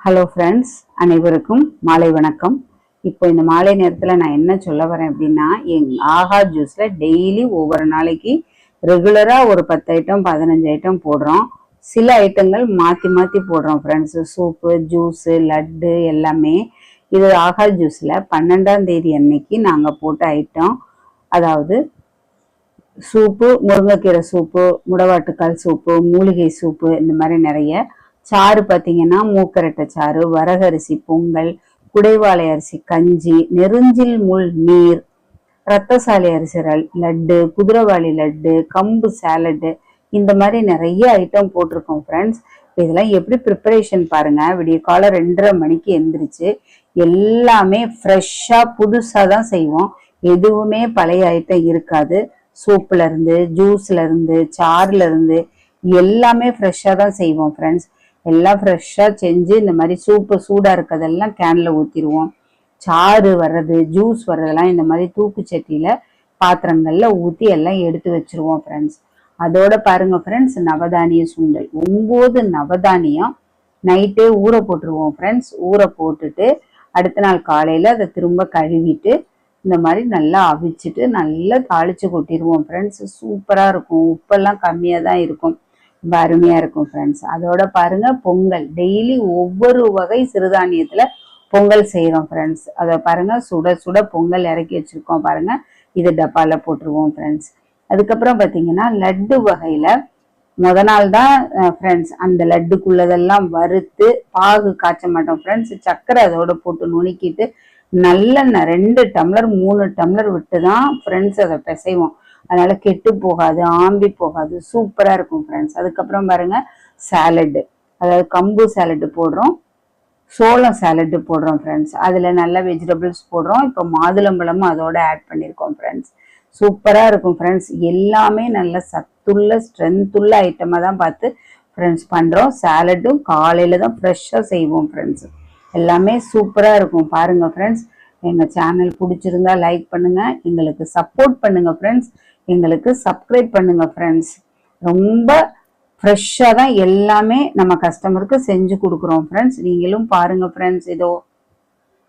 Hello friends அனைவருக்கும் மாலை வணக்கம். இப்போ இந்த மாலை நேரத்தில் நான் என்ன சொல்ல வரேன் அப்படின்னா எங் ஆஹா ஜூஸில் டெய்லி ஒவ்வொரு நாளைக்கு ரெகுலராக ஒரு பத்து ஐட்டம் பதினஞ்சு ஐட்டம் போடுறோம். சில ஐட்டங்கள் மாற்றி மாற்றி போடுறோம் ஃப்ரெண்ட்ஸு சூப்பு ஜூஸு லட்டு எல்லாமே. இது ஆஹா ஜூஸில் பன்னெண்டாம் தேதி அன்னைக்கு நாங்கள் போட்ட ஐட்டம் அதாவது சூப்பு முருங்கைக்கீரை சூப்பு முடவாட்டுக்கால் சூப்பு மூலிகை சூப்பு இந்த மாதிரி நிறைய சாறு பார்த்தீங்கன்னா மூக்கரட்டை சாறு வரகரிசி பொங்கல் குடைவாளை அரிசி கஞ்சி நெருஞ்சில் முள் நீர் ரத்தசாலி அரிசி லட்டு குதிரைவாளி லட்டு கம்பு சாலட்டு இந்த மாதிரி நிறைய ஐட்டம் போட்டிருக்கோம் ஃப்ரெண்ட்ஸ் இதெல்லாம் எப்படி ப்ரிப்பரேஷன் பாருங்க. விடிய காலம் ரெண்டரை மணிக்கு எந்திரிச்சு எல்லாமே ஃப்ரெஷ்ஷாக புதுசாக தான் செய்வோம். எதுவுமே பழைய ஐட்டம் இருக்காது. சூப்ல இருந்து ஜூஸ்ல இருந்து சார்ல இருந்து எல்லாமே ஃப்ரெஷ்ஷாக தான் செய்வோம் ஃப்ரெண்ட்ஸ் எல்லாம் ஃப்ரெஷ்ஷாக செஞ்சு இந்த மாதிரி சூப்பு சூடாக இருக்கிறதெல்லாம் கேனில் ஊற்றிடுவோம் சாறு வர்றது ஜூஸ் வர்றதெல்லாம் இந்த மாதிரி தூக்கு சட்டியில் பாத்திரங்களில் ஊற்றி எல்லாம் எடுத்து வச்சிருவோம் ஃப்ரெண்ட்ஸ் அதோட பாருங்கள் ஃப்ரெண்ட்ஸ் நவதானிய சுண்டல். ஒம்பது நவதானியம் நைட்டே ஊற போட்டுருவோம் ஃப்ரெண்ட்ஸ் ஊற போட்டுட்டு அடுத்த நாள் காலையில் அதை திரும்ப கழுவிட்டு இந்த மாதிரி நல்லா அவிச்சிட்டு நல்லா தாளிச்சு கொட்டிடுவோம் ஃப்ரெண்ட்ஸ் சூப்பராக இருக்கும். உப்பெல்லாம் கம்மியாக தான் இருக்கும். ரொம்ப அருமையாக இருக்கும் ஃப்ரெண்ட்ஸ் அதோட பாருங்க பொங்கல். டெய்லி ஒவ்வொரு வகை சிறுதானியத்தில் பொங்கல் செய்கிறோம் ஃப்ரெண்ட்ஸ் அதை பாருங்க சுட சுட பொங்கல் இறக்கி வச்சுருக்கோம் பாருங்க. இது டப்பாவில் போட்டுருவோம் ஃப்ரெண்ட்ஸ் அதுக்கப்புறம் பார்த்தீங்கன்னா லட்டு வகையில் முத நாள் தான் ஃப்ரெண்ட்ஸ் அந்த லட்டுக்குள்ளதெல்லாம் வறுத்து பாகு காய்ச்ச மாட்டோம் ஃப்ரெண்ட்ஸ் சர்க்கரை அதோட போட்டு நுணுக்கிட்டு நல்லெண்ணெய் ரெண்டு டம்ளர் மூணு டம்ளர் விட்டு தான் ஃப்ரெண்ட்ஸ் அதை பிசைவோம். அதனால கெட்டு போகாது ஆம்பி போகாது. சூப்பராக இருக்கும் ஃப்ரெண்ட்ஸ் அதுக்கப்புறம் பாருங்க சாலடு அதாவது கம்பு சாலடு போடுறோம். சோளம் சாலட்டு போடுறோம் ஃப்ரெண்ட்ஸ் அதில் நல்ல வெஜிடபிள்ஸ் போடுறோம். இப்போ மாதுளம்பழமும் அதோட ஆட் பண்ணியிருக்கோம் ஃப்ரெண்ட்ஸ் சூப்பராக இருக்கும் ஃப்ரெண்ட்ஸ் எல்லாமே நல்ல சத்துள்ள ஸ்ட்ரென்த்துள்ள ஐட்டமாக தான் பார்த்து ஃப்ரெண்ட்ஸ் பண்ணுறோம் சாலட்டும் காலையில் தான் ஃப்ரெஷ்ஷாக செய்வோம் ஃப்ரெண்ட்ஸ் எல்லாமே சூப்பராக இருக்கும். பாருங்கள் ஃப்ரெண்ட்ஸ் எங்கள் சேனல் பிடிச்சிருந்தா லைக் பண்ணுங்கள் எங்களுக்கு சப்போர்ட் பண்ணுங்கள் ஃப்ரெண்ட்ஸ் எங்களுக்கு சப்ஸ்கிரைப் பண்ணுங்கள் ஃப்ரெண்ட்ஸ் ரொம்ப ஃப்ரெஷ்ஷாக தான் எல்லாமே நம்ம கஸ்டமருக்கு செஞ்சு கொடுக்குறோம் ஃப்ரெண்ட்ஸ் நீங்களும் பாருங்கள் ஃப்ரெண்ட்ஸ் இதோ